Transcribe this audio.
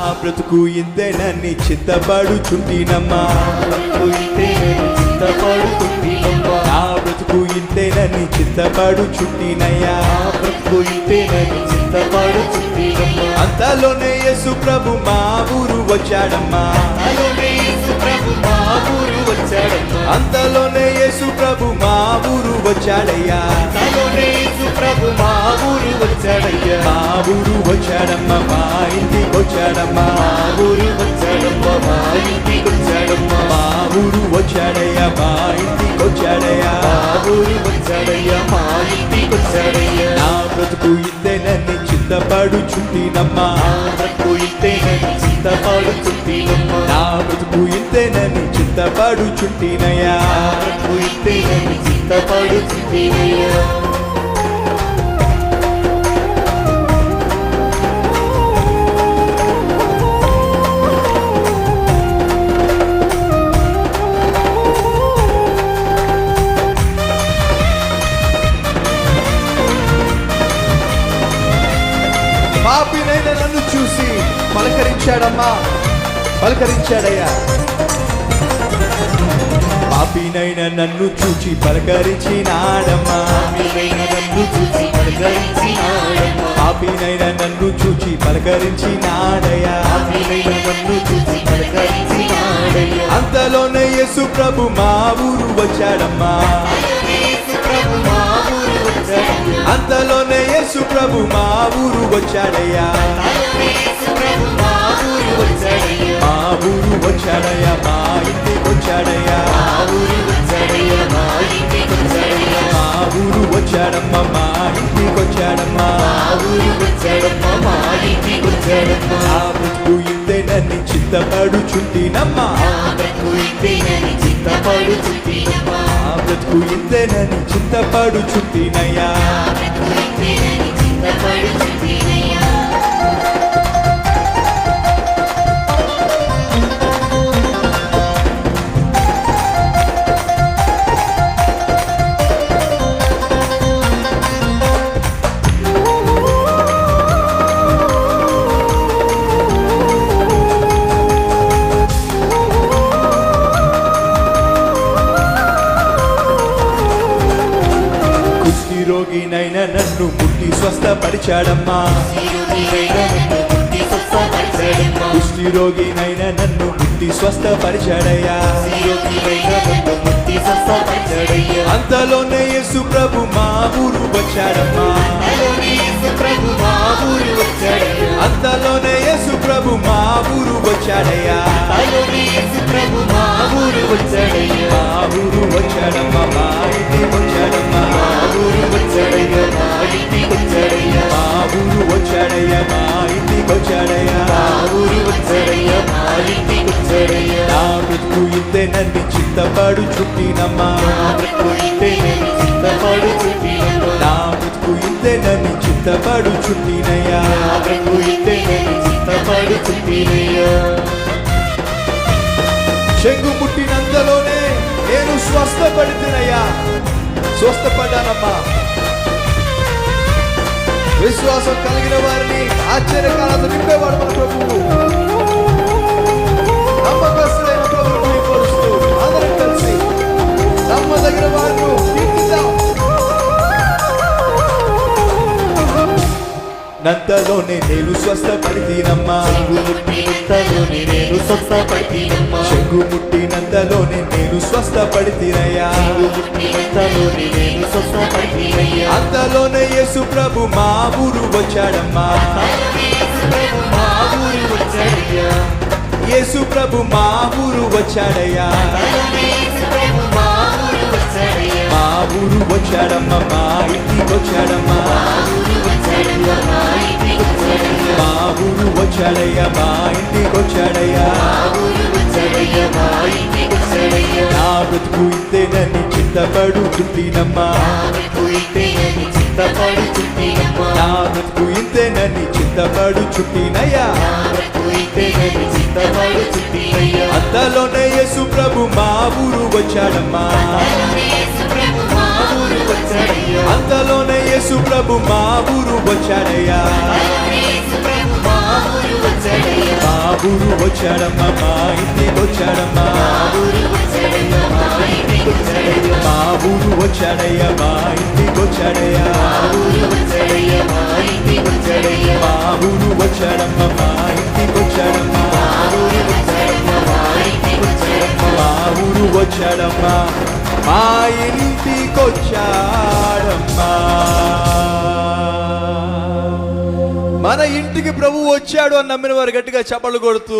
ఆ బ్రతుకు ఇంతేనని చింతపడుతుంటినమ్మా నా బ్రతుకు ఇంతేనని చింతపడుచుంటినయ్యా బ్రతుకుయింతేనని చింతపడుతుంటినమ్మా అంతలోనే యేసు ప్రభు మా ఊరు వచ్చాడమ్మా. అలోనే యేసు ప్రభు మా ఊరు వచ్చాడమ్మా. అంతలోనే యేసు ప్రభు మా ఊరు వచ్చాడయ్యా. ప్రభు మా ఊరు వచ్చాడయ్యా. మా ఊరు వచ్చాడమ్మా మా ఇంటికి వచ్చాడమ్మా. మా ఊరు వచ్చాడమ్మా మా ఇంటికి వచ్చాడమ్మా. మా ఊరు వచ్చాడయ్యా మా ఇంటికి వచ్చాడయ్యా. మా ఊరు వచ్చాడయ్యా మా ఇంటికి వచ్చాడయ్యా. నా బ్రతుకు ఇంతేనని చింతపడుచుంటినమ్మా బ్రతుకుయింతేనని చింతపడుతుంటినమ్మా నా బ్రతుకు ఇంతేనని చింతపడుచుంటినయ్యా బ్రతుకుయింతేనని చింతపడుతుంటినయ్యా పాపినైన నన్ను చూసి పలకరించాడమ్మా. పలకరించాడయ్యా. పాపినైన నన్ను చూచి పలకరించినాడమ్మా. నన్ను పలకరించినాడమ్మా. పాపినైన నన్ను చూచి పలకరించినాడయ్యా. నన్ను చూసి పలకరించినాడయ్యా. అంతలోనే యేసు ప్రభు మా ఊరు వచ్చాడమ్మా. అంతలోనే యేసు ప్రభు మా ఊరు వచ్చాడయ్యా. మా ఊరు వచ్చాడయ్యా మా ఊరు వచ్చాడయ్యా. మా ఇంటికి వచ్చాడయ్యా మా ఊరు వచ్చాడయ్యా మా వచ్చాడయ్యా మా ఊరు వచ్చాడమ్మా మా ఇంటి వచ్చాడమ్మా. మా ఊరు వచ్చాడమ్మా మా ఇంటికి వచ్చాడమ్మా ఇంతేనని చింతపడుచుంటినమ్మా నా బ్రతుకు ఇంతేనని చింతపడుచుంటినయ్యా రోగినైన నన్ను ముట్టి స్వస్థపరిచాడమ్మా. కుష్టి రోగినైన నన్ను ముట్టి స్వస్థపరిచాడయ్యా. అంతలోనే యేసు ప్రభు మా ఊరు వచ్చాడమ్మా. అంతలోనే యేసు ప్రభు మా ఊరు వచ్చాడయ్యా. ప్రభు మా ఊరు వచ్చాడు సిద్ధపడు చుట్టినమ్మా. నా బ్రతుకు ఇంతేనని చింతపడు చుట్టినయ్యా. చెంగు పుట్టినంతలోనే నేను స్వస్థపడితేనయ్యా స్వస్థపడ్డానమ్మా. విశ్వాసం కలిగిన వారిని ఆశ్చర్యకాలతో నింపేవాడు మన ప్రభువు. నమ్మకస్తులైన నంతలోనే నేను స్వస్థపడితేనమ్మా. నేను స్వస్థపడినమ్మా చెంగు ముట్టినంతలోనే నేను స్వస్థపడితేనయ్యా. నేను స్వస్థపడినయ్యా అంతలోనే యేసు ప్రభు మా ఊరు వచ్చాడమ్మా. మా ఊరు వచ్చాడయ్యా. యేసు ప్రభు మా ఊరు వచ్చాడయ్యా. మా ఊరు వచ్చాడమ్మా మా ఇంటికి వచ్చాడమ్మా. మా ఊరు వచ్చాడయ్యా మా ఇంటికి వచ్చాడయ్యా నా బ్రతుకు ఇంతేనని చింతపడుతుంటినమ్మా నా బ్రతుకు ఇంతేనని చింతపడు చుట్టినయ్యా అంతలోనే యేసు ప్రభు మా ఊరు వచ్చాడమ్మా. వచ్చాడయ్యా. అంతలోనే యేసు ప్రభు మా ఊరు వచ్చాడయ్యా. మా ఊరు వచ్చాడమ్మా మా ఇంటికి వచ్చాడమ్మా. మా ఊరు వచ్చాడయ్యా మా ఇంటికి వచ్చాడయ్యా. మా ఊరు వచ్చాడమ్మా. మా ఇంటికొచ్చాడమ్మా మన ఇంటికి ప్రభు వచ్చాడు అని నమ్మిన వారు గట్టిగా చప్పలు కొడుతూ